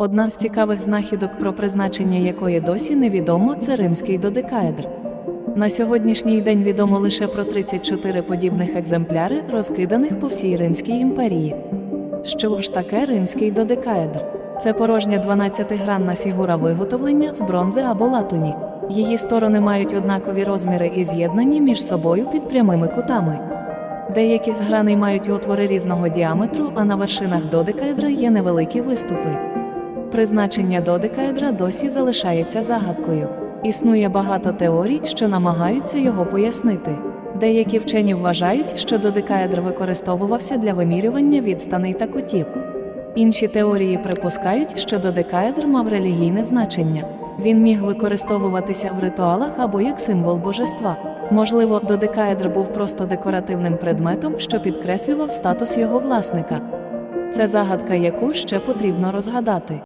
Одна з цікавих знахідок, про призначення якої досі невідомо, це римський додекаедр. На сьогоднішній день відомо лише про 34 подібних екземпляри, розкиданих по всій Римській імперії. Що ж таке римський додекаедр? Це порожня 12-гранна фігура виготовлення з бронзи або латуні. Її сторони мають однакові розміри і з'єднані між собою під прямими кутами. Деякі з граней мають отвори різного діаметру, а на вершинах додекаедра є невеликі виступи. Призначення додекаедра досі залишається загадкою. Існує багато теорій, що намагаються його пояснити. Деякі вчені вважають, що додекаедр використовувався для вимірювання відстаней та кутів. Інші теорії припускають, що додекаедр мав релігійне значення. Він міг використовуватися в ритуалах або як символ божества. Можливо, додекаедр був просто декоративним предметом, що підкреслював статус його власника. Це загадка, яку ще потрібно розгадати.